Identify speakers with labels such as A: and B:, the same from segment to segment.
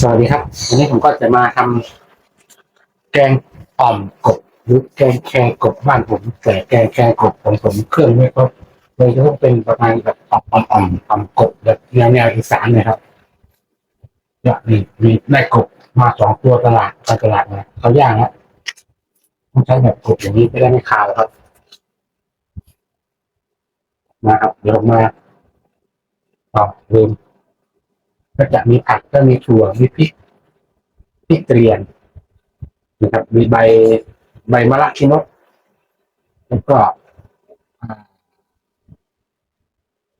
A: สวัสดีครับ วันนี้ผมก็จะมาทำแกงอ่อมกบ หรือแกงแครกบบ้านผมแต่แกงแครกบของผมเครื่องไม่ครบเลยจะต้องเป็นประมาณแบบอ่อมอ่อมอ่อมอ่อมกบแบบแนวแนวอีสานเลยครับเนี่ยมีมีได้กบมาสองตัวตลาดตลาดมาเขาย่างแล้วต้องใช้แบบกบอย่างนี้ไม่ได้ไม่คาวครับ นะครับเดี๋ยวมาต่อลืมก็จะมีผักก็มีถั่วมีพริกพริกเกรียนนะครับ มีใบใบมะระชินกแล้วก็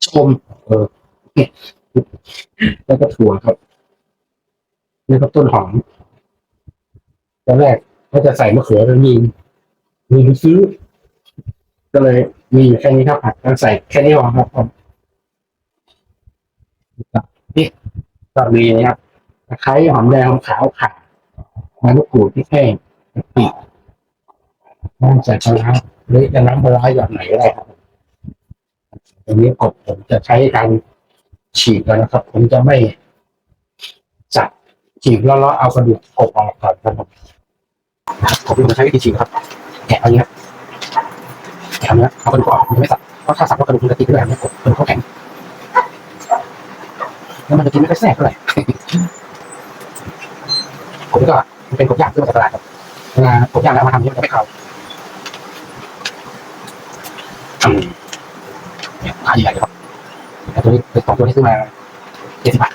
A: ชม เออแล้วก็ถั่วครับแล้วก็ต้นหอมตอนแรกก็จะใส่มะเขือแล้วมีมีซื้อ ก็เลยมีอยู่แค่นี้ครับผัดก็ใส่แค่นี้พอครับผมนี่ก็มีนะครับตะไคร้หอมแดงหอมขาวข่าใบมะกรูดที่แห้งกะปิน้ำใส่ปลาร้าหรือจะน้ำปลาร้าหยอดไหนก็ได้ครับตรงนี้กบผมจะใช้การฉีกแล้วนะครับ ผมจะไม่จับฉีกแล้วเราเอากระดูกกบออกก่อนครับผมผมจะใช้วิธีฉีกครับแกะเอาอย่างนี้ครับ แกะเนื้อเอากระดูกออกมันไม่สับเพราะถ้าสับแล้วกระดูกมันจะติดด้วยนะกบกระดูกเขาแข็งแล้วมันจะกินไม่ค่อยแซ่บเท่าไหร่ผมก็มันเป็นกบย่างที่มาจากตลาดครับเวลากบย่างแล้วมาทำนี่มันจะไม่เข้าเนี่ยขายใหญ่ๆครับแต่ตัวนี้เป็นสองตัวที่ซื้อมาเจ็ดสิบบาท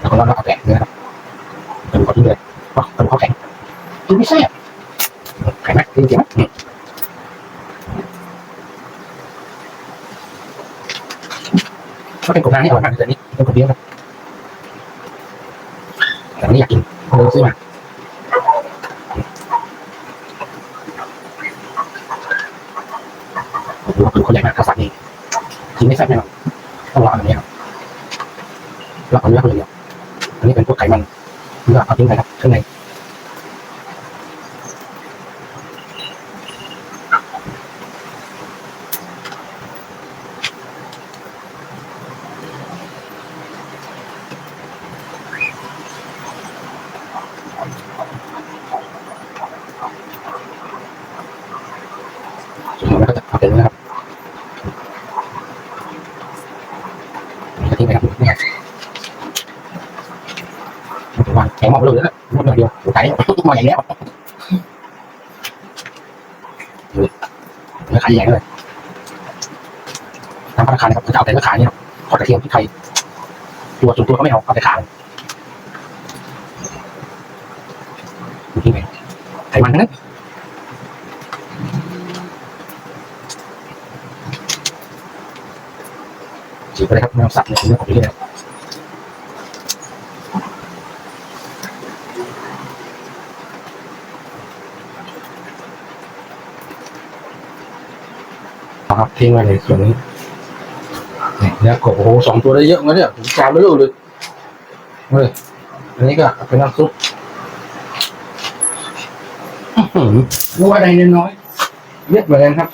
A: แล้วก็เราเอาแกะเนื้อครับกระดูกเขาทิ้งเลยเพราะกระดูกเขาแข็งกินไม่แซ่บแข็งไหมจริงๆไหม อืมก็เป็นกบนางที่อร่อยมากแต่นี่เป็นกบเลี้ยงครับแต่ไม่อยากกินเลยซื้อมาโอ้โหคือคนใหญ่มากข้าวสารนี่กินไม่แซ่บแน่นอนต้องรออันนี้ครับราเอาเนื้อคนเดียวอันนี้เป็นพวกไขมันเนื้อเอาทิ้งไปครับข้างในส่วนเราก็จะเอาไปเลยนะครับจะทิ้งไปครับนี่ไงวางแข็งหมดเลยนะหมดเลยเดียวไก่หมดอย่างเงี้ย เนื้อไข่ใหญ่เลยทำพัฒนาคารนะครับจะเอาแต่เนื้อขาเนี่ยทอดกระเทียมพริกไทยตัวส่วนตัวก็ไม่เอาเอาแต่ขาเลยทิ้งไปไขมันทั้งนั้นฉีกไปเลยครับไม่ต้องสับเลยเรื่อของเรื่องเอา ครับทิ้งไว้เลยส่วนนี้นี่เนื้อกบโอ้โหสองตัวได้เยอะเหมือนกันเนี่ยผมจานไม่รู้เลยเฮ้ยอันนี้ก็เอาเป็นน้ำซุปอื้อหือนัวใดน้อยๆเยอะเหมือนกันครับ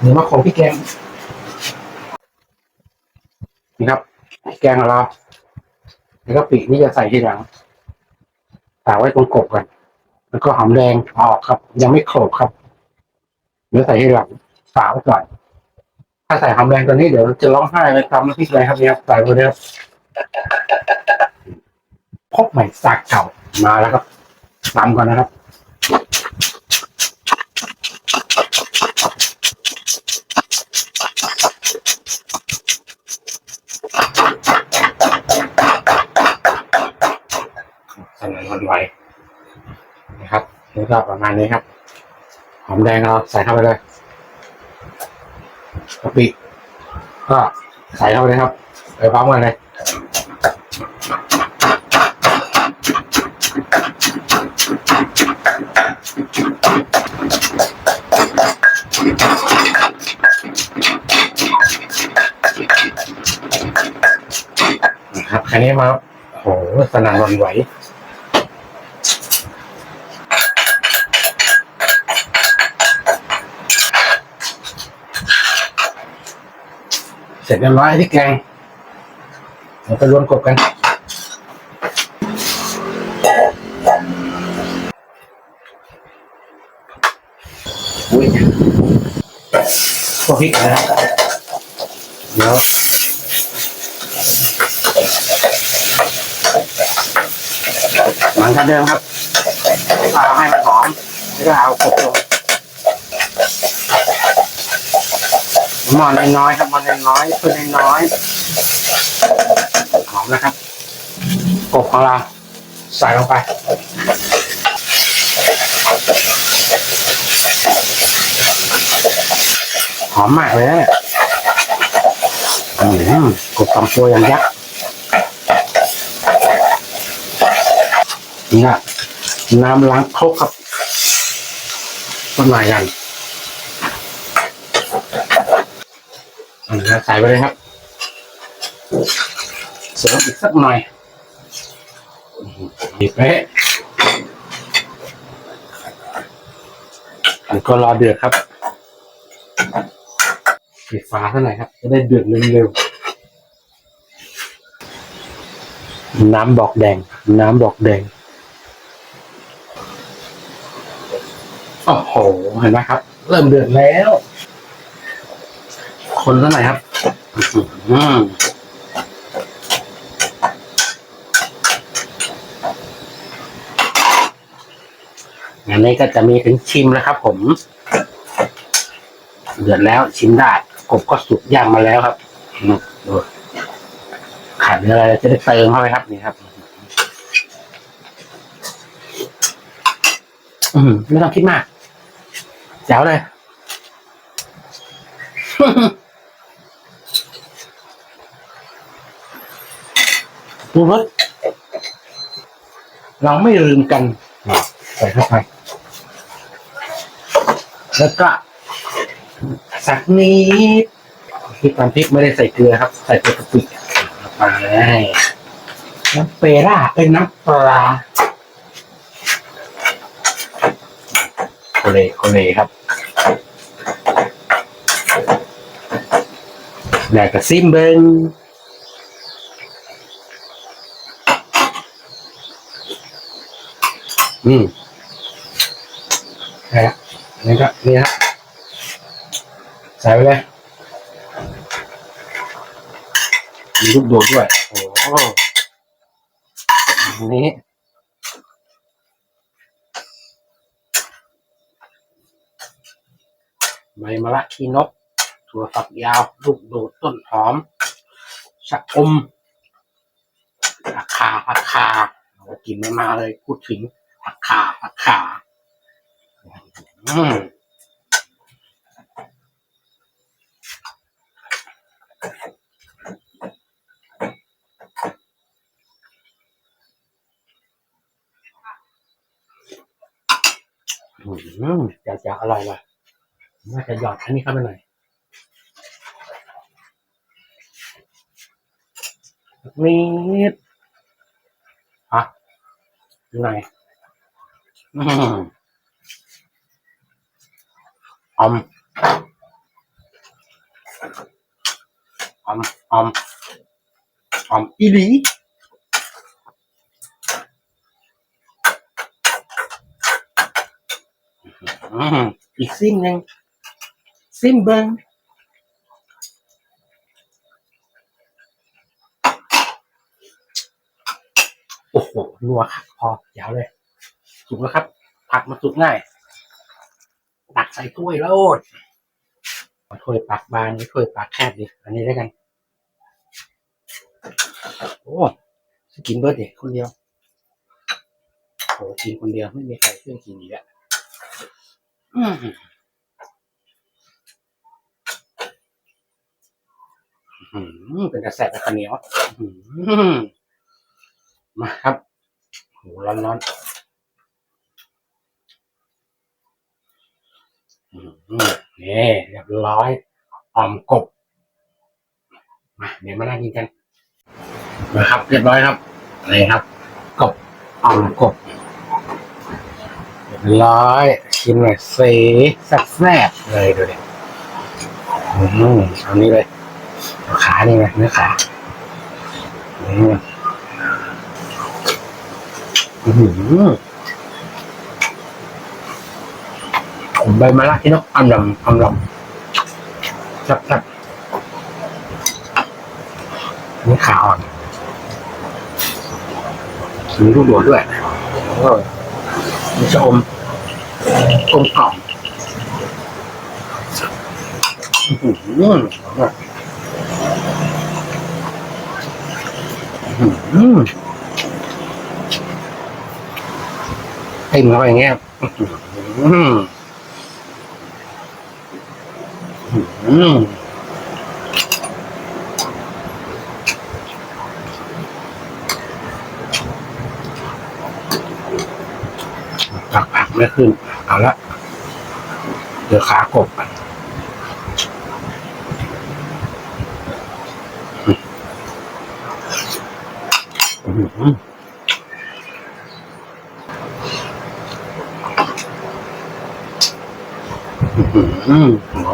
A: เดี๋ยวมาของพี่แกงนี่ครับแกงของเราแล้วก็ปีกนี่จะใส่ทีหลังตากไว้ตรงกบกัน แล้วก็หอมแดงออกครับ ยังไม่โขลกครับเดี๋ยวใส่ทีหลังฝาไว้ก่อน ถ้าใส่หอมแดงตัวนี้เดี๋ยวจะร้องไห้เลยทำน้ำพริกอะไรครับเนี่ยครับใส่ไปเลยครับพบใหม่สากเก่ามาแล้วครับตามก่อนนะครับสนานวันไหวนะครับนี่ก็ประมาณนี้ครับ หอมแดงเราใส่เข้าไปเลย กะปิก็ใส่เข้าไปเลยครับไปพร้อมกันเลยนะครับแค่นี้มาโอ้โหสนานวันไหว เสร็จเรียบร้อยที่แกงเราไปรวนกบกัน อุ้ยพวกพริกนะเดี๋ยวหลังจากเดิมครับเอาให้มันหอมแล้วก็เอากบลง หมอน้อยๆครับหมอน้อยๆเพื่อน้อยๆหอมนะครับกบของเราใส่ลงไปหอมมากเลยนะเนี่ยอืมกบสองตัวอย่างยักษ์นี่นะน้ำล้างครกครับต้นไม้กัน อืมแล้ใส่ไปเลยครับ เสริมอีกสักหน่อยบีบไปแล้วก็รอเดือดครับปิดฝาเท่าไหร่ครับ จะได้เดือดเร็วๆน้ำดอกแดง น้ำดอกแดงโอ้โหเห็นไหมครับ เริ่มเดือดแล้ว คนเท่าไหร่ครับอืมงานนี้ก็จะมีถึงชิมแล้วครับ ผมเดือดแล้วชิมได้กบก็สุกย่างมาแล้วครับดูขาดเนื้ออะไรจะได้เติมเข้าไปครับนี่ครับ อืมไม่ต้องคิดมากแจ๋วเลย ดูรสเราไม่ลืมกัน ใส่เข้าไป แล้วก็ สักนิดพริกตามพริกไม่ได้ใส่เกลือครับ ใส่แต่กะปิไปน้ำเปร่าเป็นน้ำปลาโคเลโคเลครับแดกกระซิมเบิง อืมนี่ครับนี่ก็นี่ครับใส่ไปเลย มีลูกโดดด้วย โอ้โหอันนี้ใบมะระขี้นก ถั่วฝักยาว ลูกโดดต้นหอมชะอมผักขาผักขาโอ้กินไม่มาเลยพูดถึง ผักขาผักขาอืมอืมจะจะอร่อยเลยน่าจะหยอดอันนี้เข้าไปหน่อยนิดฮะยังไง อืมอมอมอมอมอีลีอืมอีกซิมหนึ่งซิมเบิงโอ้โหนัวครับพอยาวเลย สุกแล้วครับ ผักมาสุกง่ายตักใส่ถ้วยแล้วโอดเอาถ้วยปากบานนี่ถ้วยปากแคบดิอันนี้ได้กัน โอ้สกินเบิร์ดเด็กคนเดียวโอ้กินคนเดียวไม่มีใครช่วยกินอีกแล้วอืมอื้อหือเป็นกระแสแบบข้าวเหนียวมาครับโหร้อนร้อนๆอื้อหือ นี่เรียบร้อยอ่อมกบมาเดี๋ยวมานั่งกินกันมาครับเรียบร้อยครับนี่ครับ กบอ่อมกบเรียบร้อยชิมหน่อยสิแซ่บเลยดูดิอืมเอานี้เลยขานี่ไงเนื้อขาอืมอื้อ หือผมใบมะระที่นกอำลำอำลำจับจับนี่ขาอ่อนมีลูกโดดด้วยมีชะอมกลมกล่อมอื้อหืออื้หือเต็มเข้าไปอย่างเงี้ยอื้อหื ออื้อหือผักผักไม่ขึ้น เอาละเดี๋ยวขากบอะอื้อหืออื้อหือหัว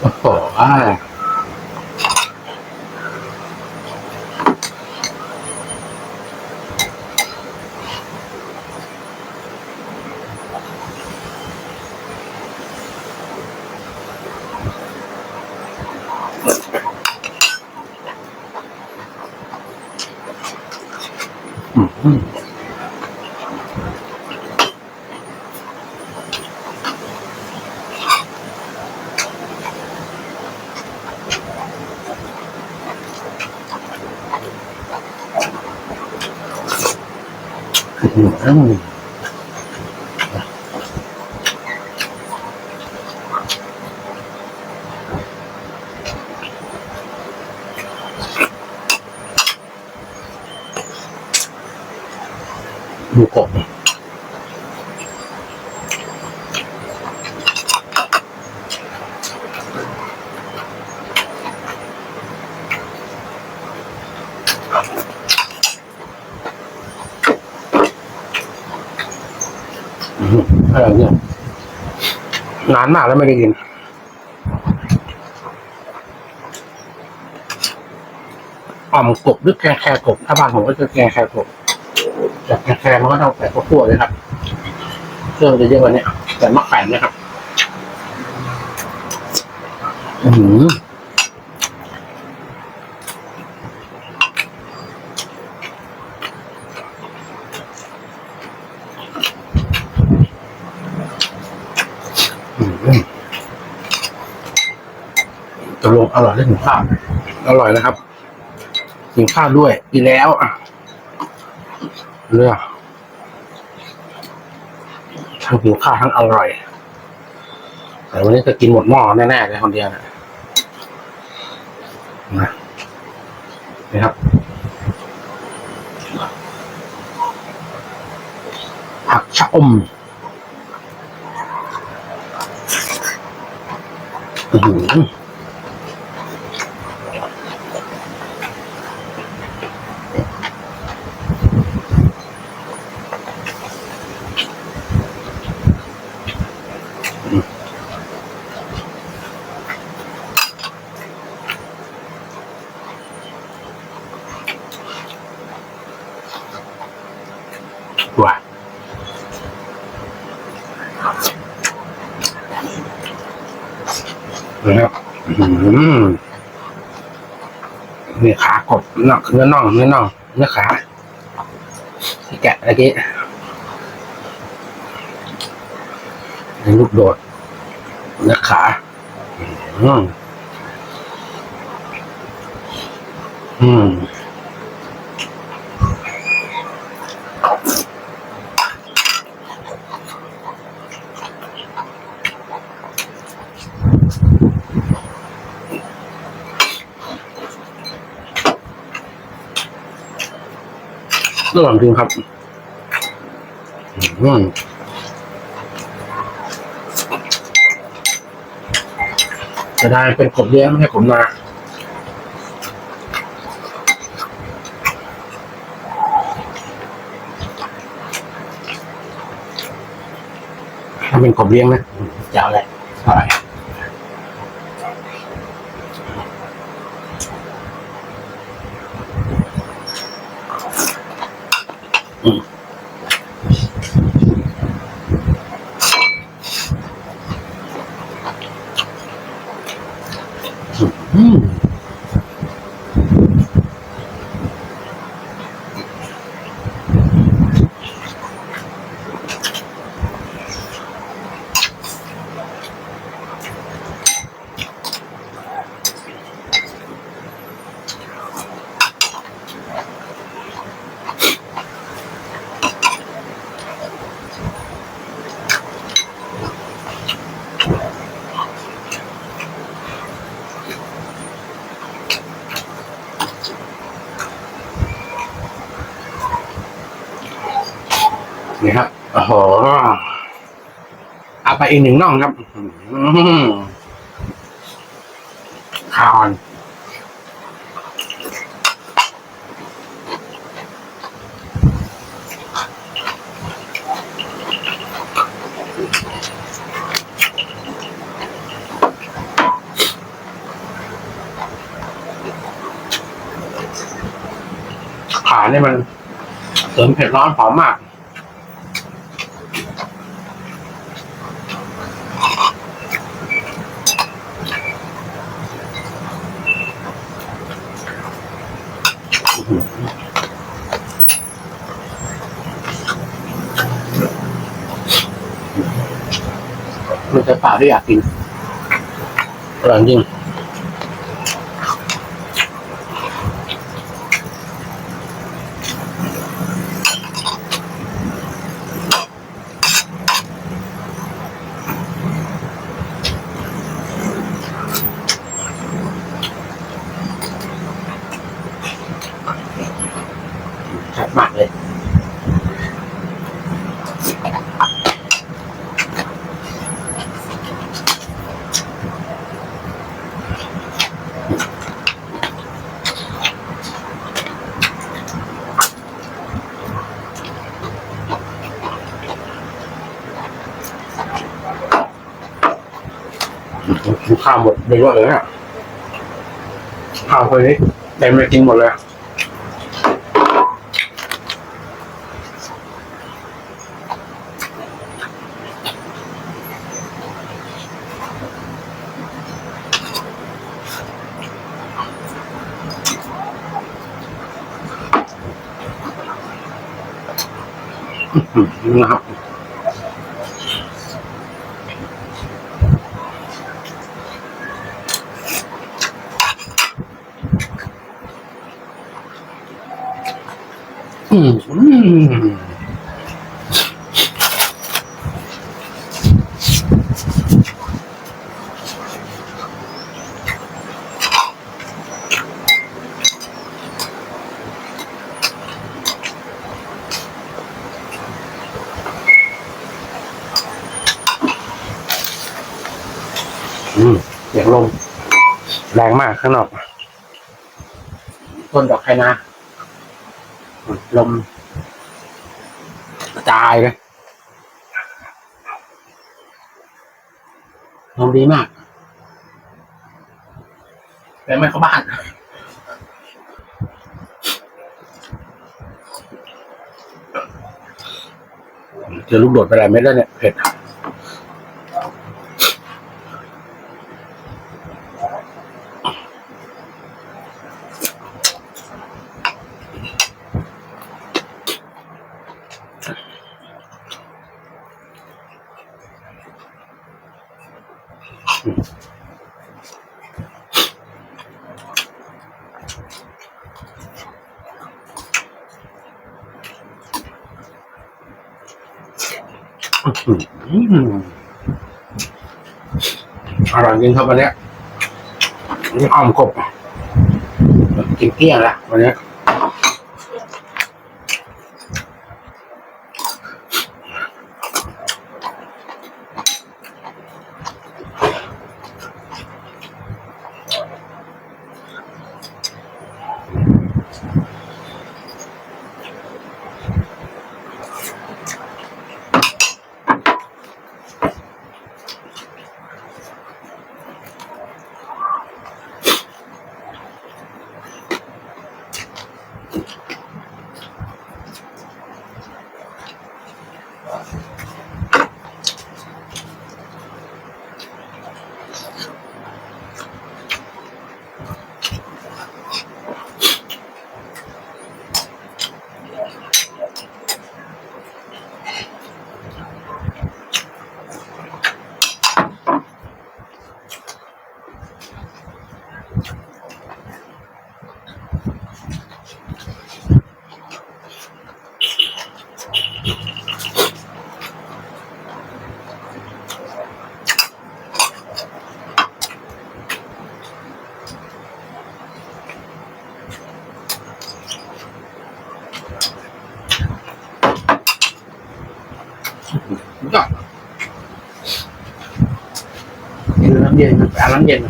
A: โอ้โหอ่าอื้อหือ อื้อหือดูกบอื้อหืออะไรเนี่ยนาน มากแล้วไม่ได้กิน อ่อมกบหรือแกงแครกบถ้าบ้านผมก็จะแกงแครกบแต่แกงแครมันก็ต้องใส่ข้าวคั่วเลยครับ เครื่องจะเยอะกว่านี้แต่มะแขวนนะครับ อือหืออืมตกลงอร่อยได้ถึงข้าวอ ร่อยนะครับกินข้าวด้วยกินแล้วอะเลือกทั้งหิวข้าวทั้งอร่อย แต่วันนี้จะกินหมดหม้อแน่ๆเลยคนเดียวนะนะนี่ครับ ผักชะอมอื้อ นะครับเนื้อขากบน่อเนื้อน่องเนื้อน่องเนื้อขาที่แกะเมื่อกี้นี่ลูกโดดเนื้อขาอืมอืม จริงครับอืมจะได้เป็นกบเลี้ยงไม่ใช่กบนาถ้าเป็นกบเลี้ยงนะ เจ้าเลยอร่อยอืมอืม นี่ครับ โอ้โห เอีกหนึ่งน่องครับอื้อหือคาออนขาเนี่ยมันเสริมเผ็ดร้อนหอมมาก มันจะเปล่าที่อยากกินอร่อยจริงชัดมากเลย กินข้าวหมดไปด้วยเลยเนี่ยข้าวคนนี้เต็มเลยกินหมดเลยนะครับ อืมเสียงลมแรงมากข้างนอก ต้นดอกไคนาลมกระจายเลยลมดีมาก แต่ไม่เข้าบ้านเจอลูกโดดไปหลายเม็ดแล้วเนี่ยเผ็ด อร่อยจริงครับวันนี้นี่อ้อมกบกินเกลี้ยงละวันนี้ เย็น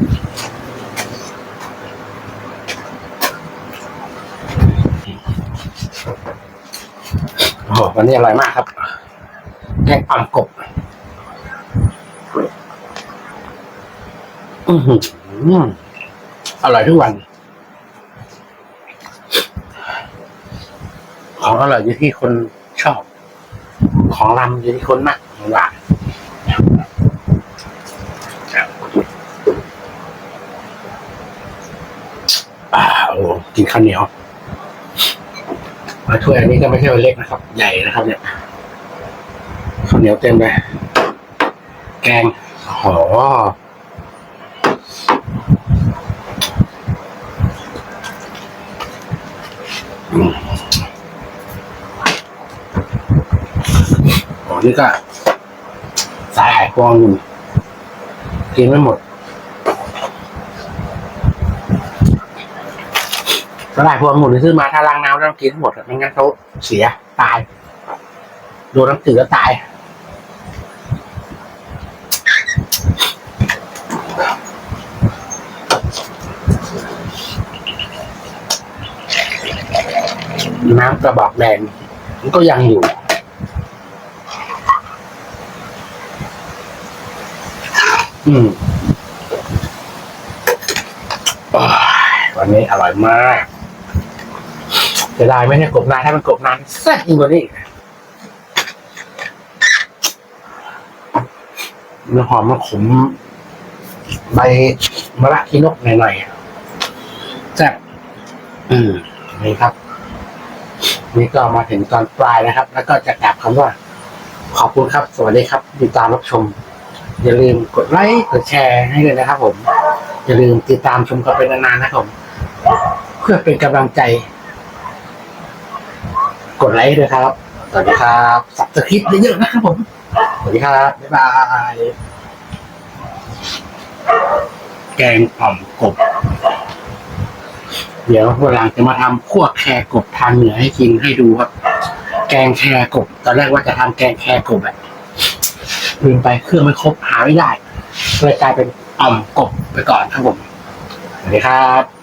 A: โอ้โหวันนี้อร่อยมากครับแกงอ่อมกบอือหืออร่อยทุกวัน ของอร่อยอยู่ที่คนชอบ ของรำอยู่ที่คนมากหวานอ่าโอ้ กินข้าวเหนียวมาถ้วยอันนี้ก็ไม่ใช่ว่าเล็กนะครับ ใหญ่นะครับ เนี่ยข้าวเหนียวเต็มเลยแกงโอ้โหโอ้นี่ก็สายหายพวงอยู่กินไม่หมด สลายพวงหมดที่ซื้อมาถ้าล้างน้ำต้องกินให้หมดไม่งั้นเขาเสียตาย โดนน้ำตือแล้วตาย น้ำกระบอกแดงมันก็ยังอยู่อืมอวันนี้อร่อยมาก เสียดายไม่ใช่กบนานถ้ามันกบนานแซ่บยิ่งกว่านี้มันหอมมันขมใบมะระขี้นกหน่อยๆแซ่บอืมนี่ครับ นี่ก็มาถึงตอนปลายนะครับ แล้วก็จะกลับคำว่า ขอบคุณครับ สวัสดีครับติดตามรับชม อย่าลืมกดไลค์กดแชร์ให้เลยนะครับ ผม อย่าลืมติดตามชมกันเป็นนานๆนะครับผม เพื่อเป็นกำลังใจ กดไลค์ด้วยครับ สวัสดีครับสับสคริปต์เยอะๆนะครับผม สวัสดีครับ บ๊ายบาย แกงอ่อมกบ เดี๋ยววันหลังจะมาทำคั่วแครกบทางเหนือให้กินให้ดูครับ แกงแครกบ ตอนแรกว่าจะทำแกงแครกบอะลืมไปเครื่องไม่ครบหาไม่ได้เลยกลายเป็นอ่อมกบไปก่อนครับผม สวัสดีครับ